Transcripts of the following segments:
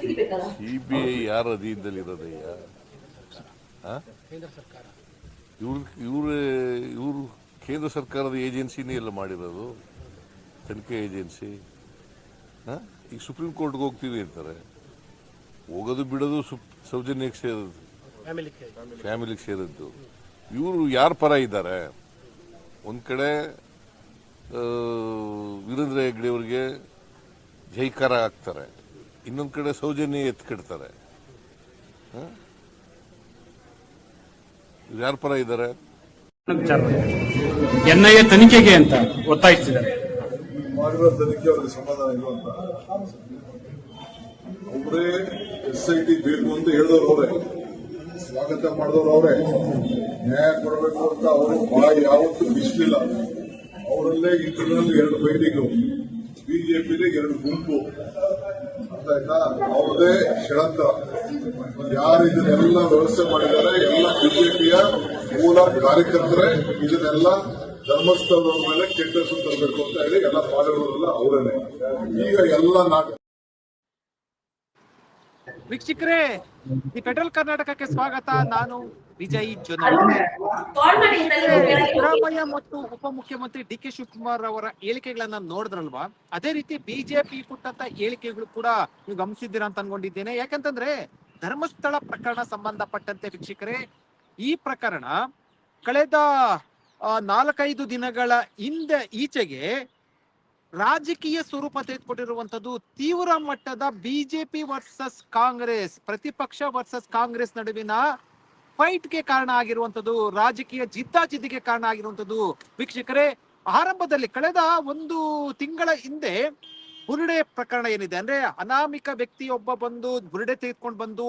ತೆಗಿಬೇಕಲ್ಲ C B I ಯಾರ ಅಧೀನದಲ್ಲಿ ಇರೋದಯ್ಯ ಇವ್ರ ಇವ್ರ, ಇವರು ಕೇಂದ್ರ ಸರ್ಕಾರದ ಏಜೆನ್ಸಿನೇ ಎಲ್ಲ ಮಾಡಿರೋದು? ತನಿಖೆ ಏಜೆನ್ಸಿ? ಹಾಂ ಈಗ ಸುಪ್ರೀಂ ಕೋರ್ಟ್ಗೆ ಹೋಗ್ತೀವಿ ಅಂತಾರೆ. ಹೋಗೋದು ಬಿಡೋದು ಸುಪ್, ಸೌಜನ್ಯಕ್ಕೆ ಸೇರೋದು. ಫ್ಯಾಮಿಲಿಗೆ ಸೇರಿದ್ದು. ಇವರು ಯಾರ ಪರ ಇದ್ದಾರೆ? ಒಂದು ಕಡೆ ವೀರೇಂದ್ರ ಹೆಗ್ಡೆ ಅವರಿಗೆ ಜೈಕಾರ ಹಾಕ್ತಾರೆ ಇನ್ನೊಂದು ಕಡೆ ಸೌಜನ್ಯ ಎತ್ಕಿಡ್ತಾರೆ. ಯಾರ ಪರ ಇದ್ದಾರೆ ಎನ್ಐಎ ತನಿಖೆಗೆ ಅಂತ ಒತ್ತಾಯಿಸಿದ್ದಾರೆ. ಮಾಡಿರೋ ತನಿಖೆ ಅವ್ರಿಗೆ ಸಮಾಧಾನ ಇಲ್ಲ ಅಂತ? ಅವರೇ ಎಸ್ ಐ ಟಿ ಬೇಕು ಅಂತ ಹೇಳಿದವರು ಅವರೇ. ಸ್ವಾಗತ ಮಾಡಿದವರು ಅವರೇ. ನ್ಯಾಯ ಕೊಡಬೇಕು ಅಂತ ಅವರು ಬಾಯಿ ಯಾವತ್ತೂ ಬಿಸಿಲಿಲ್ಲ. ಅವರಲ್ಲೇ ಇಂಟರ್ನಲ್ ಎರಡು ಬೈಟಿಂಗು ಬಿಜೆಪಿಲಿ ಎರಡು ಗುಂಪು. ಅರ್ಥ ಇಲ್ಲ. ಅವ್ರದೇ ಷಡಂತ್ರ ಯಾರು ಇದನ್ನೆಲ್ಲ ವ್ಯವಸ್ಥೆ ಮಾಡಿದ್ದಾರೆ, ಎಲ್ಲ ಬಿಜೆಪಿಯ ಮೂಲ ಕಾರ್ಯಕರ್ತರೇ ಇದನ್ನೆಲ್ಲ ಧರ್ಮಸ್ಥಳದ ಮೇಲೆ ಕೆಟ್ಟ ತರಬೇಕು ಅಂತ ಹೇಳಿ ಎಲ್ಲ ಮಾಡಿರೋರೆಲ್ಲ ಅವರೇನೆ. ಈಗ ಎಲ್ಲ ನಾಟಕ ವೀಕ್ಷಕರೇ ಈ ಪೆಟ್ರೋಲ್ ಕರ್ನಾಟಕಕ್ಕೆ ಸ್ವಾಗತ. ನಾನು ವಿಜಯ್ ಸಿದ್ದರಾಮಯ್ಯ ಮತ್ತು ಉಪಮುಖ್ಯಮಂತ್ರಿ ಡಿ ಕೆ ಶಿವಕುಮಾರ್ ಅವರ ಹೇಳಿಕೆಗಳನ್ನ ನೋಡಿದ್ರಲ್ವಾ? ಅದೇ ರೀತಿ ಬಿಜೆಪಿ ಕೊಟ್ಟಂತ ಹೇಳಿಕೆಗಳು ಕೂಡ ನೀವು ಗಮನಿಸಿದ್ದೀರಾ ಅಂತ ಅನ್ಕೊಂಡಿದ್ದೇನೆ. ಯಾಕಂತಂದ್ರೆ ಧರ್ಮಸ್ಥಳ ಪ್ರಕರಣ ಸಂಬಂಧಪಟ್ಟಂತೆ ವೀಕ್ಷಕರೇ ಈ ಪ್ರಕರಣ ಕಳೆದ ನಾಲ್ಕೈದು ದಿನಗಳ ಹಿಂದೆ ಈಚೆಗೆ ರಾಜಕೀಯ ಸ್ವರೂಪ ತೆಗೆದುಕೊಂಡಿರುವಂತದ್ದು ತೀವ್ರ ಮಟ್ಟದ ಬಿಜೆಪಿ ವರ್ಸಸ್ ಕಾಂಗ್ರೆಸ್, ಪ್ರತಿಪಕ್ಷ ವರ್ಸಸ್ ಕಾಂಗ್ರೆಸ್ ನಡುವಿನ ಫೈಟ್ಗೆ ಕಾರಣ ಆಗಿರುವಂತದ್ದು ರಾಜಕೀಯ ಜಿದ್ದಾಜಿದ್ದಿಗೆ ಕಾರಣ ಆಗಿರುವಂತದ್ದು ವೀಕ್ಷಕರೇ, ಆರಂಭದಲ್ಲಿ ಕಳೆದ ಒಂದು ತಿಂಗಳ ಹಿಂದೆ ಬುರುಡೆ ಪ್ರಕರಣ ಏನಿದೆ ಅಂದ್ರೆ ಅನಾಮಿಕ ವ್ಯಕ್ತಿಯೊಬ್ಬ ಬಂದು ಬುರುಡೆ ತೆಗೆದುಕೊಂಡು ಬಂದು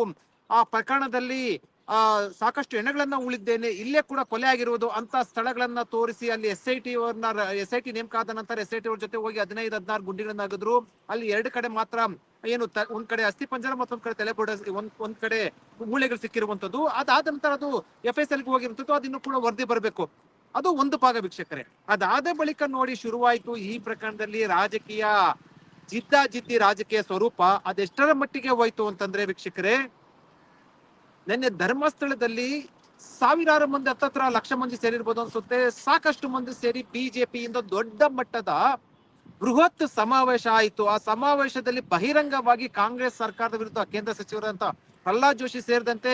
ಆ ಪ್ರಕರಣದಲ್ಲಿ ಆ, ಸಾಕಷ್ಟು ಹೆಣಗಳನ್ನ ಉಳಿದ್ದೇನೆ. ಇಲ್ಲೇ ಕೂಡ ಕೊಲೆ ಆಗಿರುವುದು ಅಂತ ಸ್ಥಳಗಳನ್ನ ತೋರಿಸಿ ಅಲ್ಲಿ ಎಸ್ ಐ ಟಿ ಅವ್ರನ್ನ ಎಸ್ ಐ ಟಿ ನೇಮಕ ಆದ ನಂತರ ಎಸ್ ಐ ಟಿ ಅವ್ರ ಜೊತೆ ಹೋಗಿ ಹದಿನೈದು, ಹದಿನಾರು ಗುಂಡಿಗಳನ್ನ ಆಗಿದ್ರು ಅಲ್ಲಿ ಎರಡು ಕಡೆ ಮಾತ್ರ ಏನು ಒಂದ್ ಕಡೆ ಅಸ್ಥಿ ಪಂಜರ ಮತ್ತೊಂದ್ ಕಡೆ ತಲೆ ಒಂದ್ ಒಂದ್ ಕಡೆ ಮೂಳೆಗಳು ಸಿಕ್ಕಿರುವಂತದ್ದು ಅದಾದ ನಂತರ ಅದು ಎಫ್ ಎಸ್ ಎಲ್ ಹೋಗಿರುವಂತದ್ದು ಅದಿನ್ನು ಕೂಡ ವರದಿ ಬರಬೇಕು. ಅದು ಒಂದು ಭಾಗ ವೀಕ್ಷಕರೇ. ಅದಾದ ಬಳಿಕ ನೋಡಿ ಶುರುವಾಯಿತು ಈ ಪ್ರಕರಣದಲ್ಲಿ ರಾಜಕೀಯ ಜಿದ್ದಾಜಿದ್ದಿ ರಾಜಕೀಯ ಸ್ವರೂಪ ಅದೆಷ್ಟರ ಮಟ್ಟಿಗೆ ಹೋಯ್ತು ಅಂತಂದ್ರೆ ವೀಕ್ಷಕರೇ ನಿನ್ನೆ ಧರ್ಮಸ್ಥಳದಲ್ಲಿ ಸಾವಿರಾರು ಮಂದಿ, ಹತ್ತತ್ರ ಲಕ್ಷ ಮಂದಿ ಸೇರಿರ್ಬೋದು ಅನ್ಸುತ್ತೆ. ಸಾಕಷ್ಟು ಮಂದಿ ಸೇರಿ ಬಿಜೆಪಿಯಿಂದ ದೊಡ್ಡ ಮಟ್ಟದ ಬೃಹತ್ ಸಮಾವೇಶ ಆಯಿತು. ಆ ಸಮಾವೇಶದಲ್ಲಿ ಬಹಿರಂಗವಾಗಿ ಕಾಂಗ್ರೆಸ್ ಸರ್ಕಾರದ ವಿರುದ್ಧ ಕೇಂದ್ರ ಸಚಿವರಂತ ಪ್ರಹ್ಲಾದ್ ಜೋಶಿ ಸೇರಿದಂತೆ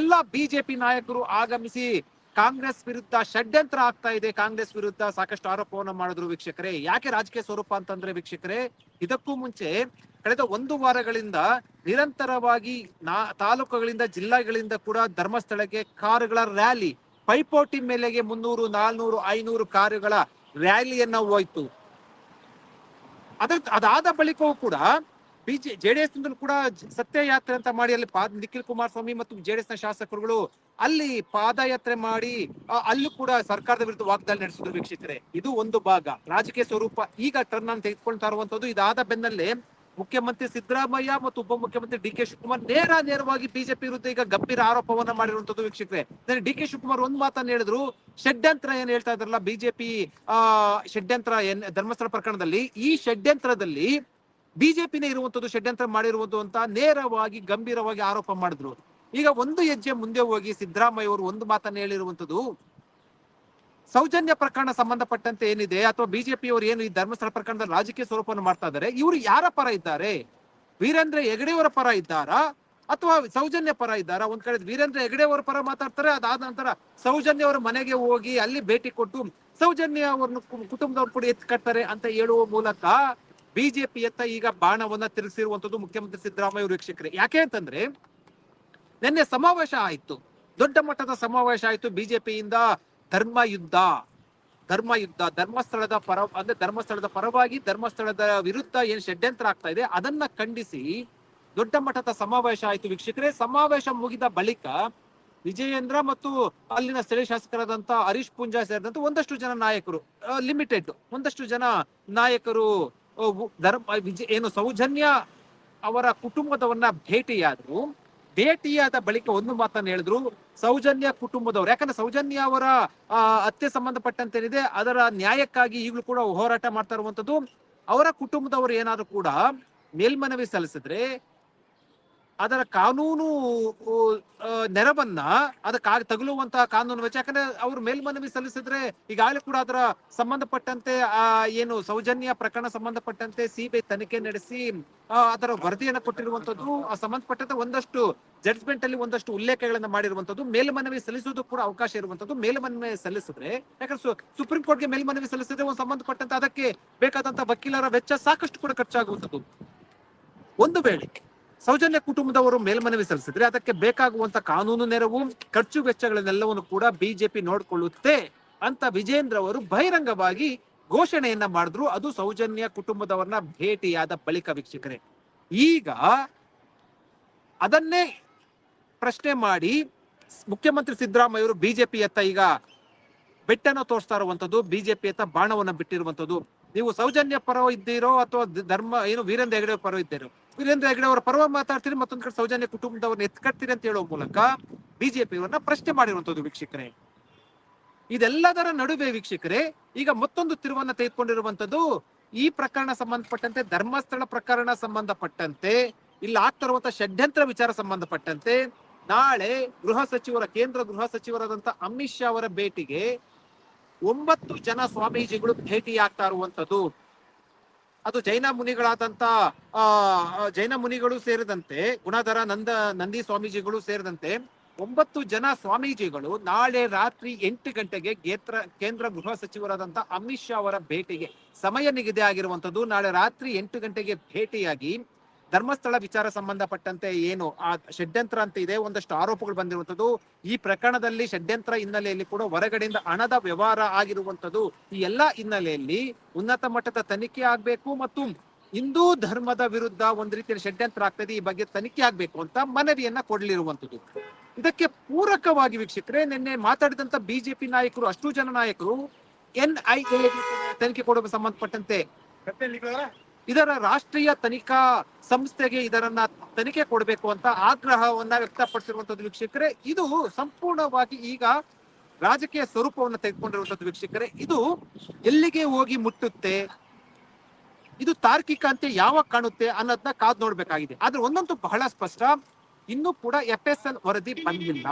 ಎಲ್ಲಾ ಬಿಜೆಪಿ ನಾಯಕರು ಆಗಮಿಸಿ ಕಾಂಗ್ರೆಸ್ ವಿರುದ್ಧ ಷಡ್ಯಂತ್ರ ಆಗ್ತಾ ಇದೆ. ಕಾಂಗ್ರೆಸ್ ವಿರುದ್ಧ ಸಾಕಷ್ಟು ಆರೋಪವನ್ನು ಮಾಡಿದ್ರು ವೀಕ್ಷಕರೇ. ಯಾಕೆ ರಾಜಕೀಯ ಸ್ವರೂಪ ಅಂತಂದ್ರೆ ವೀಕ್ಷಕರೇ, ಇದಕ್ಕೂ ಮುಂಚೆ ಕಳೆದ ಒಂದು ವಾರಗಳಿಂದ ನಿರಂತರವಾಗಿ ನಾ, ತಾಲೂಕುಗಳಿಂದ, ಜಿಲ್ಲೆಗಳಿಂದ ಕೂಡ ಧರ್ಮಸ್ಥಳಕ್ಕೆ ಕಾರುಗಳ ರ್ಯಾಲಿ, ಪೈಪೋಟಿ ಮೇಲೆಗೆ ಮುನ್ನೂರು, ನಾಲ್ನೂರು, ಐನೂರು ಕಾರುಗಳ ರ್ಯಾಲಿಯನ್ನ ಹೋಯ್ತು. ಅದ ಅದಾದ ಬಳಿಕವೂ ಕೂಡ ಬಿಜೆ, ಜೆಡಿಎಸ್ ಕೂಡ ಜ- ಸತ್ಯಯಾತ್ರೆ ಅಂತ ಮಾಡಿ ಅಲ್ಲಿ ಪಾದ, ನಿಖಿಲ್ ಕುಮಾರಸ್ವಾಮಿ ಮತ್ತು ಜೆಡಿಎಸ್ನ ಶಾಸಕರುಗಳು ಅಲ್ಲಿ ಪಾದಯಾತ್ರೆ ಮಾಡಿ ಅಲ್ಲೂ ಕೂಡ ಸರ್ಕಾರದ ವಿರುದ್ಧ ವಾಗ್ದಾಳಿ ನಡೆಸಿದ್ರು ವೀಕ್ಷಕರೇ. ಇದು ಒಂದು ಭಾಗ. ರಾಜಕೀಯ ಸ್ವರೂಪ ಈಗ ಟರ್ನ್ ಅನ್ನು ತೆಗೆದುಕೊಳ್ತಾ ಇರುವಂತದ್ದು. ಇದಾದ ಬೆನ್ನಲ್ಲೇ ಮುಖ್ಯಮಂತ್ರಿ ಸಿದ್ದರಾಮಯ್ಯ ಮತ್ತು ಉಪಮುಖ್ಯಮಂತ್ರಿ ಡಿ ಕೆ ಶಿವಕುಮಾರ್ ನೇರ ನೇರವಾಗಿ ಬಿಜೆಪಿ ವಿರುದ್ಧ ಈಗ ಗಂಭೀರ ಆರೋಪವನ್ನ ಮಾಡಿರುವಂತದ್ದು ವೀಕ್ಷಕರೇ. ಡಿ ಕೆ ಶಿವಕುಮಾರ್ ಒಂದ್ ಮಾತನ್ನ ಹೇಳಿದ್ರು. ಷಡ್ಯಂತ್ರ ಏನ್ ಹೇಳ್ತಾ ಇದ್ರಲ್ಲ, ಬಿಜೆಪಿ, ಆ, ಷಡ್ಯಂತ್ರ ಏನ್, ಧರ್ಮಸ್ಥಳ ಪ್ರಕರಣದಲ್ಲಿ ಈ ಷಡ್ಯಂತ್ರದಲ್ಲಿ ಬಿಜೆಪಿನೇ ಇರುವಂತದ್ದು ಷಡ್ಯಂತ್ರ ಮಾಡಿರುವುದು ಅಂತ ನೇರವಾಗಿ, ಗಂಭೀರವಾಗಿ ಆರೋಪ ಮಾಡಿದ್ರು. ಈಗ ಒಂದು ಹೆಜ್ಜೆ ಮುಂದೆ ಹೋಗಿ ಸಿದ್ದರಾಮಯ್ಯ ಅವರು ಒಂದು ಮಾತನ್ನ ಹೇಳಿರುವಂತದ್ದು, ಸೌಜನ್ಯ ಪ್ರಕರಣ ಸಂಬಂಧಪಟ್ಟಂತೆ ಏನಿದೆ ಅಥವಾ ಬಿಜೆಪಿ ಅವರು ಏನು ಈ ಧರ್ಮಸ್ಥಳ ಪ್ರಕರಣದ ರಾಜಕೀಯ ಸ್ವರೂಪವನ್ನು ಮಾಡ್ತಾ ಇದ್ದಾರೆ, ಇವರು ಯಾರ ಪರ ಇದ್ದಾರೆ? ವೀರೇಂದ್ರ ಹೆಗಡೆಯವರ ಪರ ಇದ್ದಾರಾ? ಅಥವಾ ಸೌಜನ್ಯ ಪರ ಇದ್ದಾರಾ? ಒಂದ್ ಕಡೆ ವೀರೇಂದ್ರ ಹೆಗಡೆಯವರ ಪರ ಮಾತಾಡ್ತಾರೆ, ಅದಾದ ನಂತರ ಸೌಜನ್ಯ ಅವರ ಮನೆಗೆ ಹೋಗಿ ಅಲ್ಲಿ ಭೇಟಿ ಕೊಟ್ಟು ಸೌಜನ್ಯ ಅವರನ್ನು ಕುಟುಂಬದವ್ರು ಕೂಡ ಎತ್ತಿ ಕಟ್ತಾರೆ ಅಂತ ಹೇಳುವ ಮೂಲಕ ಬಿಜೆಪಿ ಯತ್ತ ಈಗ ಬಾಣವನ್ನ ತಿರುಗಿಸಿರುವಂತದ್ದು ಮುಖ್ಯಮಂತ್ರಿ ಸಿದ್ದರಾಮಯ್ಯ ವೀಕ್ಷಕರೇ. ಯಾಕೆ ಅಂತಂದ್ರೆ, ನಿನ್ನೆ ಸಮಾವೇಶ ಆಯ್ತು. ದೊಡ್ಡ ಮಟ್ಟದ ಸಮಾವೇಶ ಆಯ್ತು ಬಿಜೆಪಿಯಿಂದ ಧರ್ಮ ಯುದ್ಧ ಧರ್ಮ ಯುದ್ಧ ಧರ್ಮಸ್ಥಳದ ಪರ, ಅಂದ್ರೆ ಧರ್ಮಸ್ಥಳದ ಪರವಾಗಿ ಧರ್ಮಸ್ಥಳದ ವಿರುದ್ಧ ಏನ್ ಷಡ್ಯಂತ್ರ ಆಗ್ತಾ ಇದೆ, ಅದನ್ನ ಖಂಡಿಸಿ ದೊಡ್ಡ ಮಟ್ಟದ ಸಮಾವೇಶ ಆಯ್ತು ವೀಕ್ಷಕರೇ. ಸಮಾವೇಶ ಮುಗಿದ ಬಳಿಕ ವಿಜಯೇಂದ್ರ ಮತ್ತು ಅಲ್ಲಿನ ಸ್ಥಳೀಯ ಶಾಸಕರಾದಂತ ಹರೀಶ್ ಪೂಂಜಾ ಸೇರಿದಂತೆ ಒಂದಷ್ಟು ಜನ ನಾಯಕರು ಲಿಮಿಟೆಡ್ ಒಂದಷ್ಟು ಜನ ನಾಯಕರು ಧರ್ಮ ಏನು ಸೌಜನ್ಯ ಅವರ ಕುಟುಂಬದವನ್ನ ಭೇಟಿಯಾದ್ರು. ಭೇಟಿಯಾದ ಬಳಿಕ ಒಂದು ಮಾತನ್ನ ಹೇಳಿದ್ರು, ಸೌಜನ್ಯ ಕುಟುಂಬದವರು. ಯಾಕಂದ್ರೆ ಸೌಜನ್ಯ ಅವರ ಹತ್ಯೆ ಸಂಬಂಧಪಟ್ಟಂತೆ ಏನಿದೆ ಅದರ ನ್ಯಾಯಕ್ಕಾಗಿ ಈಗಲೂ ಕೂಡ ಹೋರಾಟ ಮಾಡ್ತಾ ಇರುವಂತದ್ದು, ಅವರ ಕುಟುಂಬದವರು ಏನಾದ್ರು ಕೂಡ ಮೇಲ್ಮನವಿ ಸಲ್ಲಿಸಿದ್ರೆ ಅದರ ಕಾನೂನು ನೆರವನ್ನ ಅದಕ್ಕೆ ತಗುಲುವಂತಹ ಕಾನೂನು ವೆಚ್ಚ ಯಾಕಂದ್ರೆ ಅವರು ಮೇಲ್ಮನವಿ ಸಲ್ಲಿಸಿದ್ರೆ ಈಗಾಗಲೇ ಕೂಡ ಅದರ ಸಂಬಂಧಪಟ್ಟಂತೆ, ಆ, ಏನು ಸೌಜನ್ಯ ಪ್ರಕರಣ ಸಂಬಂಧಪಟ್ಟಂತೆ ಸಿಬಿಐ ತನಿಖೆ ನಡೆಸಿ ಅದರ ವರದಿಯನ್ನು ಕೊಟ್ಟಿರುವಂತದ್ದು, ಆ ಸಂಬಂಧಪಟ್ಟಂತೆ ಒಂದಷ್ಟು ಜಡ್ಜ್ಮೆಂಟ್ ಅಲ್ಲಿ ಒಂದಷ್ಟು ಉಲ್ಲೇಖಗಳನ್ನ ಮಾಡಿರುವಂತದ್ದು, ಮೇಲ್ಮನವಿ ಸಲ್ಲಿಸುವುದು ಕೂಡ ಅವಕಾಶ ಇರುವಂತದ್ದು. ಮೇಲ್ಮನವಿ ಸಲ್ಲಿಸಿದ್ರೆ, ಯಾಕಂದ್ರೆ ಸುಪ್ರೀಂ ಕೋರ್ಟ್ಗೆ ಮೇಲ್ಮನವಿ ಸಲ್ಲಿಸಿದ್ರೆ ಒಂದು ಸಂಬಂಧಪಟ್ಟಂತೆ ಅದಕ್ಕೆ ಬೇಕಾದಂತಹ ವಕೀಲರ ವೆಚ್ಚ ಸಾಕಷ್ಟು ಕೂಡ ಖರ್ಚಾಗುವಂತದ್ದು. ಒಂದು ವೇಳೆ ಸೌಜನ್ಯ ಕುಟುಂಬದವರು ಮೇಲ್ಮನವಿ ಸಲ್ಲಿಸಿದ್ರೆ ಅದಕ್ಕೆ ಬೇಕಾಗುವಂತ ಕಾನೂನು ನೆರವು, ಖರ್ಚು ವೆಚ್ಚಗಳನ್ನೆಲ್ಲವನ್ನು ಕೂಡ ಬಿಜೆಪಿ ನೋಡಿಕೊಳ್ಳುತ್ತೆ ಅಂತ ವಿಜೇಂದ್ರ ಅವರು ಬಹಿರಂಗವಾಗಿ ಘೋಷಣೆಯನ್ನ ಮಾಡಿದ್ರು. ಅದು ಸೌಜನ್ಯ ಕುಟುಂಬದವರನ್ನ ಭೇಟಿಯಾದ ಬಳಿಕ ವೀಕ್ಷಕರೇ. ಈಗ ಅದನ್ನೇ ಪ್ರಶ್ನೆ ಮಾಡಿ ಮುಖ್ಯಮಂತ್ರಿ ಸಿದ್ದರಾಮಯ್ಯ ಅವರು ಬಿಜೆಪಿಯತ್ತ ಈಗ ಬೆಟ್ಟನ ತೋರಿಸ್ತಾ ಇರುವಂತದ್ದು, ಬಿಜೆಪಿಯತ್ತ ಬಾಣವನ್ನ ಬಿಟ್ಟಿರುವಂತದ್ದು. ನೀವು ಸೌಜನ್ಯ ಪರ ಇದ್ದೀರೋ ಅಥವಾ ಧರ್ಮ ಏನು ವೀರೇಂದ್ರ ಹೆಗಡೆ ಪರ ಇದ್ದೀರೋ ವೀರೇಂದ್ರ ಹೆಗಡೆ ಅವರ ಪರವಾಗಿ ಮಾತಾಡ್ತೀರಿ ಮತ್ತೊಂದ್ ಕಡೆ ಸೌಜನ್ಯ ಕುಟುಂಬದವ್ರನ್ನ ಎತ್ಕಟ್ತೀರಿ ಅಂತ ಹೇಳುವ ಮೂಲಕ ಬಿಜೆಪಿಯವರನ್ನ ಪ್ರಶ್ನೆ ಮಾಡಿರುವಂತದ್ದು ವೀಕ್ಷಕರೇ. ಇದೆಲ್ಲದರ ನಡುವೆ ವೀಕ್ಷಕರೇ, ಈಗ ಮತ್ತೊಂದು ತಿರುವನ್ನ ತೆಗೆದುಕೊಂಡಿರುವಂತದ್ದು ಈ ಪ್ರಕರಣ ಸಂಬಂಧಪಟ್ಟಂತೆ, ಧರ್ಮಸ್ಥಳ ಪ್ರಕರಣ ಸಂಬಂಧಪಟ್ಟಂತೆ, ಇಲ್ಲಿ ಆಗ್ತಿರುವಂತ ಷಡ್ಯಂತ್ರ ವಿಚಾರ ಸಂಬಂಧಪಟ್ಟಂತೆ, ನಾಳೆ ಗೃಹ ಸಚಿವರ, ಕೇಂದ್ರ ಗೃಹ ಸಚಿವರಾದಂತ ಅಮಿತ್ ಶಾ ಅವರ ಭೇಟಿಗೆ ಒಂಬತ್ತು ಜನ ಸ್ವಾಮೀಜಿಗಳು ಭೇಟಿಯಾಗ್ತಾ ಇರುವಂತದ್ದು ಅದು ಜೈನ ಮುನಿಗಳಾದಂತ ಜೈನ ಮುನಿಗಳು ಸೇರಿದಂತೆ, ಗುಣಧರ ನಂದ, ನಂದಿ ಸ್ವಾಮೀಜಿಗಳು ಸೇರಿದಂತೆ ಒಂಬತ್ತು ಜನ ಸ್ವಾಮೀಜಿಗಳು ನಾಳೆ ರಾತ್ರಿ ಎಂಟು ಗಂಟೆಗೆ ಕೇಂದ್ರ ಕೇಂದ್ರ ಗೃಹ ಸಚಿವರಾದಂತ ಅಮಿತ್ ಶಾ ಅವರ ಭೇಟಿಗೆ ಸಮಯ ನಿಗದಿ ಆಗಿರುವಂತದ್ದು ನಾಳೆ ರಾತ್ರಿ ಎಂಟು ಗಂಟೆಗೆ ಭೇಟಿಯಾಗಿ ಧರ್ಮಸ್ಥಳ ವಿಚಾರ ಸಂಬಂಧಪಟ್ಟಂತೆ ಏನು ಆ ಷಡ್ಯಂತ್ರ ಅಂತ ಇದೆ, ಒಂದಷ್ಟು ಆರೋಪಗಳು ಬಂದಿರುವಂತದ್ದು ಈ ಪ್ರಕರಣದಲ್ಲಿ ಷಡ್ಯಂತ್ರ ಹಿನ್ನೆಲೆಯಲ್ಲಿ ಕೂಡ ಹೊರಗಡೆಯಿಂದ ಹಣದ ವ್ಯವಹಾರ ಆಗಿರುವಂತದ್ದು ಈ ಎಲ್ಲಾ ಹಿನ್ನೆಲೆಯಲ್ಲಿ ಉನ್ನತ ಮಟ್ಟದ ತನಿಖೆ ಆಗ್ಬೇಕು ಮತ್ತು ಹಿಂದೂ ಧರ್ಮದ ವಿರುದ್ಧ ಒಂದ್ ರೀತಿಯ ಷಡ್ಯಂತ್ರ ಆಗ್ತದೆ, ಈ ಬಗ್ಗೆ ತನಿಖೆ ಆಗ್ಬೇಕು ಅಂತ ಮನವಿಯನ್ನ ಕೊಡಲಿರುವಂತದ್ದು ಇದಕ್ಕೆ ಪೂರಕವಾಗಿ ವೀಕ್ಷಕರೇ, ನಿನ್ನೆ ಮಾತಾಡಿದಂತ ಬಿಜೆಪಿ ನಾಯಕರು, ಅಷ್ಟು ಜನ ನಾಯಕರು, ಎನ್ ಐ ತನಿಖೆ ಕೊಡುವ ಸಂಬಂಧಪಟ್ಟಂತೆ. ಇದರ ರಾಷ್ಟ್ರೀಯ ತನಿಖಾ ಸಂಸ್ಥೆಗೆ ಇದರನ್ನ ತನಿಖೆ ಕೊಡಬೇಕು ಅಂತ ಆಗ್ರಹವನ್ನ ವ್ಯಕ್ತಪಡಿಸಿರುವಂತದ್ದು ವೀಕ್ಷಕರೇ. ಇದು ಸಂಪೂರ್ಣವಾಗಿ ಈಗ ರಾಜಕೀಯ ಸ್ವರೂಪವನ್ನು ತೆಗೆದುಕೊಂಡಿರುವಂತದ್ದು ವೀಕ್ಷಕರೇ. ಇದು ಎಲ್ಲಿಗೆ ಹೋಗಿ ಮುಟ್ಟುತ್ತೆ, ಇದು ತಾರ್ಕಿಕ ಅಂತೆ ಯಾವಾಗ ಕಾಣುತ್ತೆ ಅನ್ನೋದನ್ನ ಕಾದ್ ನೋಡ್ಬೇಕಾಗಿದೆ. ಆದ್ರೆ ಒಂದಂತೂ ಬಹಳ ಸ್ಪಷ್ಟ. ಇನ್ನೂ ಕೂಡ ಎಫ್ ಎಸ್ ಎಲ್ ವರದಿ ಬಂದಿಲ್ಲ.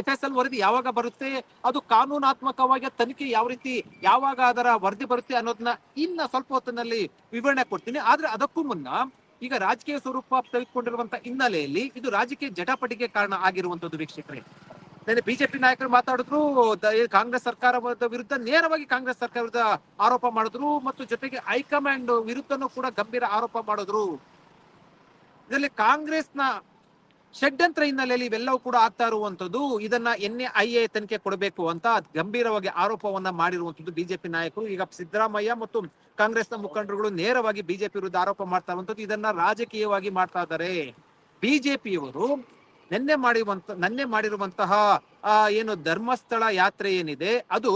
ಎಫ್ ಎಸ್ ಎಲ್ ವರದಿ ಯಾವಾಗ ಬರುತ್ತೆ? ಅದು ಕಾನೂನಾತ್ಮಕವಾಗಿ ತನಿಖೆ ಯಾವ ರೀತಿ, ಯಾವಾಗ ಅದರ ವರದಿ ಬರುತ್ತೆ ಅನ್ನೋದನ್ನ ಇನ್ನ ಸ್ವಲ್ಪ ಹೊತ್ತಿನಲ್ಲಿ ವಿವರಣೆ ಕೊಡ್ತೀನಿ. ಆದ್ರೆ ಅದಕ್ಕೂ ಮುನ್ನ ಈಗ ರಾಜಕೀಯ ಸ್ವರೂಪ ತೆಗೆದುಕೊಂಡಿರುವಂತಹ ಹಿನ್ನೆಲೆಯಲ್ಲಿ ಇದು ರಾಜಕೀಯ ಜಟಾಪಟಿಗೆ ಕಾರಣ ಆಗಿರುವಂತದ್ದು ವೀಕ್ಷಕರೇ. ನೆನ್ನೆ ಬಿಜೆಪಿ ನಾಯಕರು ಮಾತಾಡಿದ್ರು ಕಾಂಗ್ರೆಸ್ ಸರ್ಕಾರದ ವಿರುದ್ಧ, ನೇರವಾಗಿ ಕಾಂಗ್ರೆಸ್ ಸರ್ಕಾರ ವಿರುದ್ಧ ಆರೋಪ ಮಾಡಿದ್ರು ಮತ್ತು ಜೊತೆಗೆ ಹೈಕಮಾಂಡ್ ವಿರುದ್ಧನೂ ಕೂಡ ಗಂಭೀರ ಆರೋಪ ಮಾಡಿದ್ರು. ಇದರಲ್ಲಿ ಕಾಂಗ್ರೆಸ್ನ ಷಡ್ಯಂತ್ರ ಹಿನ್ನೆಲೆಯಲ್ಲಿ ಇವೆಲ್ಲವೂ ಕೂಡ ಆಗ್ತಾ ಇರುವಂತದ್ದು, ಇದನ್ನ ಎನ್ ಐ ಎ ತನಿಖೆ ಕೊಡಬೇಕು ಅಂತ ಗಂಭೀರವಾಗಿ ಆರೋಪವನ್ನ ಮಾಡಿರುವಂತದ್ದು ಬಿಜೆಪಿ ನಾಯಕರು. ಈಗ ಸಿದ್ದರಾಮಯ್ಯ ಮತ್ತು ಕಾಂಗ್ರೆಸ್ನ ಮುಖಂಡರುಗಳು ನೇರವಾಗಿ ಬಿಜೆಪಿ ವಿರುದ್ಧ ಆರೋಪ ಮಾಡ್ತಾ ಇರುವಂತದ್ದು, ಇದನ್ನ ರಾಜಕೀಯವಾಗಿ ಮಾಡ್ತಾ ಇದ್ದಾರೆ. ಬಿಜೆಪಿಯವರು ನಿನ್ನೆ ಮಾಡಿರುವಂತ, ನಿನ್ನೆ ಮಾಡಿರುವಂತಹ ಏನು ಧರ್ಮಸ್ಥಳ ಯಾತ್ರೆ ಏನಿದೆ, ಅದು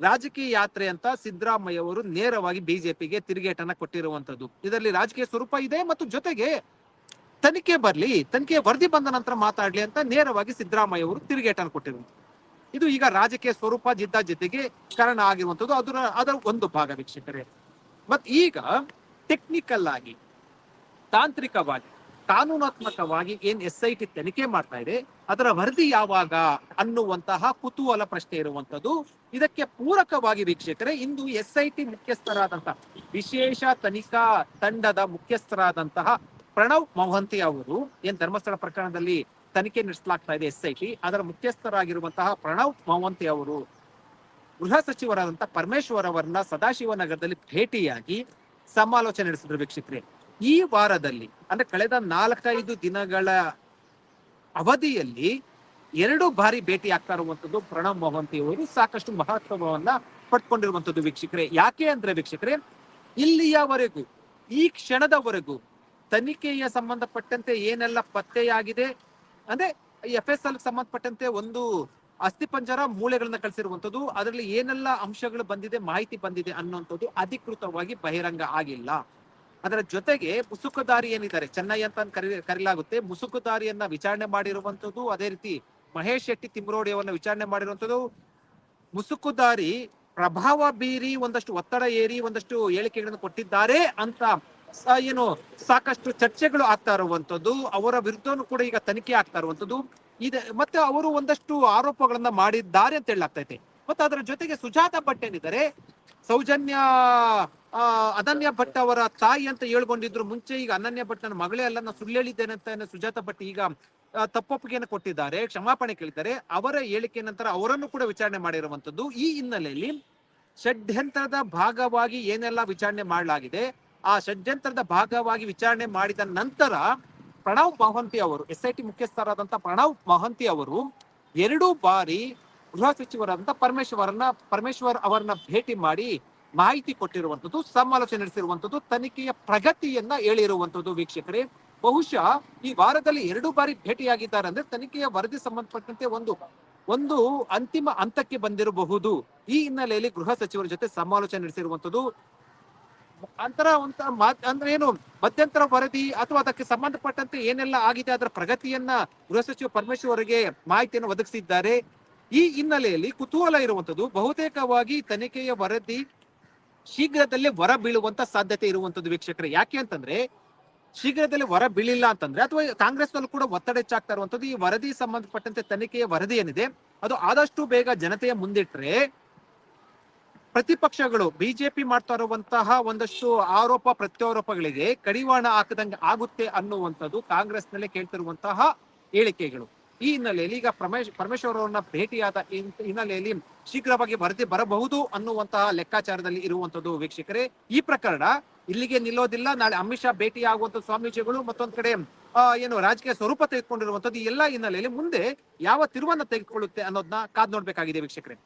ರಾಜಕೀಯ ಯಾತ್ರೆ ಅಂತ ಸಿದ್ದರಾಮಯ್ಯ ಅವರು ನೇರವಾಗಿ ಬಿಜೆಪಿಗೆ ತಿರುಗೇಟನ್ನ ಕೊಟ್ಟಿರುವಂತದ್ದು. ಇದರಲ್ಲಿ ರಾಜಕೀಯ ಸ್ವರೂಪ ಇದೆ ಮತ್ತು ಜೊತೆಗೆ ತನಿಖೆ ಬರಲಿ, ತನಿಖೆ ವರದಿ ಬಂದ ನಂತರ ಮಾತಾಡ್ಲಿ ಅಂತ ನೇರವಾಗಿ ಸಿದ್ದರಾಮಯ್ಯ ಅವರು ತಿರುಗೇಟನ್ನು ಕೊಟ್ಟಿರುವಂತ ಇದು ಈಗ ರಾಜಕೀಯ ಸ್ವರೂಪ ಜಿದ್ದ ಜೊತೆಗೆ ಕಾರಣ ಆಗಿರುವಂತದ್ದು ಅದರ ಅದರ ಒಂದು ಭಾಗ ವೀಕ್ಷಕರೆ. ಮತ್ ಈಗ ಟೆಕ್ನಿಕಲ್ ಆಗಿ, ತಾಂತ್ರಿಕವಾಗಿ, ಕಾನೂನಾತ್ಮಕವಾಗಿ ಏನ್ ಎಸ್ ಐ ಟಿ ತನಿಖೆ ಮಾಡ್ತಾ ಇದೆ, ಅದರ ವರದಿ ಯಾವಾಗ ಅನ್ನುವಂತಹ ಕುತೂಹಲ ಪ್ರಶ್ನೆ ಇರುವಂತದ್ದು ಇದಕ್ಕೆ ಪೂರಕವಾಗಿ ವೀಕ್ಷಕರೇ, ಇಂದು ಎಸ್ ಐ ಟಿ ಮುಖ್ಯಸ್ಥರಾದಂತಹ, ವಿಶೇಷ ತನಿಖಾ ತಂಡದ ಮುಖ್ಯಸ್ಥರಾದಂತಹ ಪ್ರಣವ್ ಮೊಹಂತಿ ಅವರು ಏನ್ ಧರ್ಮಸ್ಥಳ ಪ್ರಕರಣದಲ್ಲಿ ತನಿಖೆ ನಡೆಸಲಾಗ್ತಾ ಇದೆ ಎಸ್ಐಟಿ ಅದರ ಮುಖ್ಯಸ್ಥರಾಗಿರುವಂತಹ ಪ್ರಣವ್ ಮೊಹಂತಿ ಅವರು ಗೃಹ ಸಚಿವರಾದಂತಹ ಪರಮೇಶ್ವರ್ ಅವರನ್ನ ಸದಾಶಿವನಗರದಲ್ಲಿ ಭೇಟಿಯಾಗಿ ಸಮಾಲೋಚನೆ ನಡೆಸಿದ್ರು ವೀಕ್ಷಕರೇ. ಈ ವಾರದಲ್ಲಿ, ಅಂದ್ರೆ ಕಳೆದ ನಾಲ್ಕೈದು ದಿನಗಳ ಅವಧಿಯಲ್ಲಿ ಎರಡು ಬಾರಿ ಭೇಟಿ ಆಗ್ತಾ ಇರುವಂತದ್ದು ಪ್ರಣವ್ ಮೊಹಂತಿ ಅವರು. ಸಾಕಷ್ಟು ಮಹತ್ವವನ್ನ ಪಡ್ಕೊಂಡಿರುವಂತದ್ದು ವೀಕ್ಷಕರೇ. ಯಾಕೆ ಅಂದ್ರೆ ವೀಕ್ಷಕರೇ, ಇಲ್ಲಿಯವರೆಗೂ, ಈ ಕ್ಷಣದವರೆಗೂ ತನಿಖೆಯ ಸಂಬಂಧಪಟ್ಟಂತೆ ಏನೆಲ್ಲ ಪತ್ತೆಯಾಗಿದೆ? ಅಂದ್ರೆ ಎಫ್ ಎಸ್ ಎಲ್ ಸಂಬಂಧಪಟ್ಟಂತೆ ಒಂದು ಅಸ್ಥಿಪಂಜರ ಮೂಳೆಗಳನ್ನ ಕಳಿಸಿರುವಂತದ್ದು ಅದರಲ್ಲಿ ಏನೆಲ್ಲ ಅಂಶಗಳು ಬಂದಿದೆ, ಮಾಹಿತಿ ಬಂದಿದೆ ಅನ್ನುವಂಥದ್ದು ಅಧಿಕೃತವಾಗಿ ಬಹಿರಂಗ ಆಗಿಲ್ಲ. ಅದರ ಜೊತೆಗೆ ಮುಸುಕುದಾರಿ ಏನಿದ್ದಾರೆ? ಚೆನ್ನೈ ಅಂತ ಕರಿ ಕರೆಯಲಾಗುತ್ತೆ ಮುಸುಕುದಾರಿಯನ್ನ ವಿಚಾರಣೆ ಮಾಡಿರುವಂತದ್ದು ಅದೇ ರೀತಿ ಮಹೇಶ್ ಶೆಟ್ಟಿ ತಿಮ್ರೋಡಿ ವಿಚಾರಣೆ ಮಾಡಿರುವಂತದ್ದು ಮುಸುಕುದಾರಿ ಪ್ರಭಾವ ಬೀರಿ ಒಂದಷ್ಟು ಒತ್ತಡ ಏರಿ ಒಂದಷ್ಟು ಹೇಳಿಕೆಗಳನ್ನು ಕೊಟ್ಟಿದ್ದಾರೆ ಅಂತ ಏನು, ಸಾಕಷ್ಟು ಚರ್ಚೆಗಳು ಆಗ್ತಾ ಇರುವಂತದ್ದು, ಅವರ ವಿರುದ್ಧನೂ ಕೂಡ ಈಗ ತನಿಖೆ ಆಗ್ತಾ ಇರುವಂತದ್ದು. ಇದೆ, ಮತ್ತೆ ಅವರು ಒಂದಷ್ಟು ಆರೋಪಗಳನ್ನ ಮಾಡಿದ್ದಾರೆ ಅಂತ ಹೇಳಲಾಗ್ತೈತೆ ಮತ್ತೆ ಅದರ ಜೊತೆಗೆ ಸುಜಾತ ಭಟ್ ಏನಿದ್ದಾರೆ, ಸೌಜನ್ಯ ಅನನ್ಯ ಭಟ್ ಅವರ ತಾಯಿ ಅಂತ ಹೇಳ್ಕೊಂಡಿದ್ರು. ಮುಂಚೆ ಈಗ ಅನನ್ಯ ಭಟ್ ನನ್ನ ಮಗಳೇ ಅಲ್ಲ, ನಾನು ಸುಳ್ಳು ಹೇಳಿದ್ದೇನೆ ಅಂತ ಸುಜಾತ ಭಟ್ ಈಗ ತಪ್ಪೊಪ್ಪಿಗೆಯನ್ನು ಕೊಟ್ಟಿದ್ದಾರೆ, ಕ್ಷಮಾಪಣೆ ಕೇಳಿದ್ದಾರೆ. ಅವರ ಹೇಳಿಕೆ ನಂತರ ಅವರನ್ನು ಕೂಡ ವಿಚಾರಣೆ ಮಾಡಿರುವಂತದ್ದು. ಈ ಹಿನ್ನೆಲೆಯಲ್ಲಿ ಷಡ್ಯಂತ್ರದ ಭಾಗವಾಗಿ ಏನೆಲ್ಲ ವಿಚಾರಣೆ ಮಾಡಲಾಗಿದೆ ಆ ಷಡ್ಯಂತ್ರದ ಭಾಗವಾಗಿ ವಿಚಾರಣೆ ಮಾಡಿದ ನಂತರ ಪ್ರಣವ್ ಮಹಂತಿ ಅವರು ಎಸ್ ಐ ಟಿ ಮುಖ್ಯಸ್ಥರಾದಂತಹ ಪ್ರಣವ್ ಮಹಂತಿ ಅವರು ಎರಡು ಬಾರಿ ಗೃಹ ಸಚಿವರಾದಂತ ಪರಮೇಶ್ವರನ್ನ, ಪರಮೇಶ್ವರ್ ಅವರನ್ನ ಭೇಟಿ ಮಾಡಿ ಮಾಹಿತಿ ಕೊಟ್ಟಿರುವಂತದ್ದು ಸಮಾಲೋಚನೆ ನಡೆಸಿರುವಂತದ್ದು ತನಿಖೆಯ ಪ್ರಗತಿಯನ್ನ ಹೇಳಿರುವಂತದ್ದು ವೀಕ್ಷಕರೇ. ಬಹುಶಃ ಈ ವಾರದಲ್ಲಿ ಎರಡು ಬಾರಿ ಭೇಟಿಯಾಗಿದ್ದಾರೆ ಅಂದ್ರೆ ತನಿಖೆಯ ವರದಿ ಸಂಬಂಧಪಟ್ಟಂತೆ ಒಂದು ಒಂದು ಅಂತಿಮ ಹಂತಕ್ಕೆ ಬಂದಿರಬಹುದು. ಈ ಹಿನ್ನೆಲೆಯಲ್ಲಿ ಗೃಹ ಸಚಿವರ ಜೊತೆ ಸಮಾಲೋಚನೆ ನಡೆಸಿರುವಂತದ್ದು ಅಂತರ ಅಂತ ಅಂದ್ರೆ ಏನು, ಮಧ್ಯಂತರ ವರದಿ ಅಥವಾ ಅದಕ್ಕೆ ಸಂಬಂಧಪಟ್ಟಂತೆ ಏನೆಲ್ಲ ಆಗಿದೆ ಅದರ ಪ್ರಗತಿಯನ್ನ ಗೃಹ ಸಚಿವ ಪರಮೇಶ್ವರ್ ಅವರಿಗೆ ಮಾಹಿತಿಯನ್ನು ಒದಗಿಸಿದ್ದಾರೆ. ಈ ಹಿನ್ನೆಲೆಯಲ್ಲಿ ಕುತೂಹಲ ಇರುವಂತದ್ದು ಬಹುತೇಕವಾಗಿ ತನಿಖೆಯ ವರದಿ ಶೀಘ್ರದಲ್ಲೇ ಹೊರ ಬೀಳುವಂತ ಸಾಧ್ಯತೆ ಇರುವಂತದ್ದು ವೀಕ್ಷಕರೇ. ಯಾಕೆ ಅಂತಂದ್ರೆ, ಶೀಘ್ರದಲ್ಲೇ ಹೊರ ಬೀಳಿಲ್ಲ ಅಂತಂದ್ರೆ, ಅಥವಾ ಕಾಂಗ್ರೆಸ್ ನಲ್ಲೂ ಕೂಡ ಒತ್ತಡ ಹೆಚ್ಚಾಗ್ತಾ ಇರುವಂತದ್ದು ಈ ವರದಿ ಸಂಬಂಧಪಟ್ಟಂತೆ ತನಿಖೆಯ ವರದಿ ಏನಿದೆ, ಅದು ಆದಷ್ಟು ಬೇಗ ಜನತೆಯ ಮುಂದಿಟ್ರೆ ಪ್ರತಿಪಕ್ಷಗಳು ಬಿಜೆಪಿ ಮಾಡ್ತಾ ಇರುವಂತಹ ಒಂದಷ್ಟು ಆರೋಪ ಪ್ರತ್ಯಾರೋಪಗಳಿಗೆ ಕಡಿವಾಣ ಹಾಕದಂಗೆ ಆಗುತ್ತೆ ಅನ್ನುವಂಥದ್ದು ಕಾಂಗ್ರೆಸ್ನಲ್ಲಿ ಕೇಳ್ತಿರುವಂತಹ ಹೇಳಿಕೆಗಳು. ಈ ಹಿನ್ನೆಲೆಯಲ್ಲಿ ಈಗ ಪರಮೇಶ್, ಪರಮೇಶ್ವರ್ ಅವರನ್ನ ಭೇಟಿಯಾದ ಹಿನ್ನೆಲೆಯಲ್ಲಿ ಶೀಘ್ರವಾಗಿ ವರದಿ ಬರಬಹುದು ಅನ್ನುವಂತಹ ಲೆಕ್ಕಾಚಾರದಲ್ಲಿ ಇರುವಂತದ್ದು ವೀಕ್ಷಕರೇ. ಈ ಪ್ರಕರಣ ಇಲ್ಲಿಗೆ ನಿಲ್ಲೋದಿಲ್ಲ. ನಾಳೆ ಅಮಿತ್ ಶಾ ಭೇಟಿ ಆಗುವಂತ ಸ್ವಾಮೀಜಿಗಳು ಮತ್ತೊಂದ್ ಕಡೆ ಏನು ರಾಜಕೀಯ ಸ್ವರೂಪ ತೆಗೆದುಕೊಂಡಿರುವಂತದ್ದು ಎಲ್ಲ ಎಲ್ಲಾ ಹಿನ್ನೆಲೆಯಲ್ಲಿ ಮುಂದೆ ಯಾವ ತಿರುವನ್ನ ತೆಗೆದುಕೊಳ್ಳುತ್ತೆ ಅನ್ನೋದನ್ನ ಕಾದ್ ನೋಡ್ಬೇಕಾಗಿದೆ ವೀಕ್ಷಕರೇ.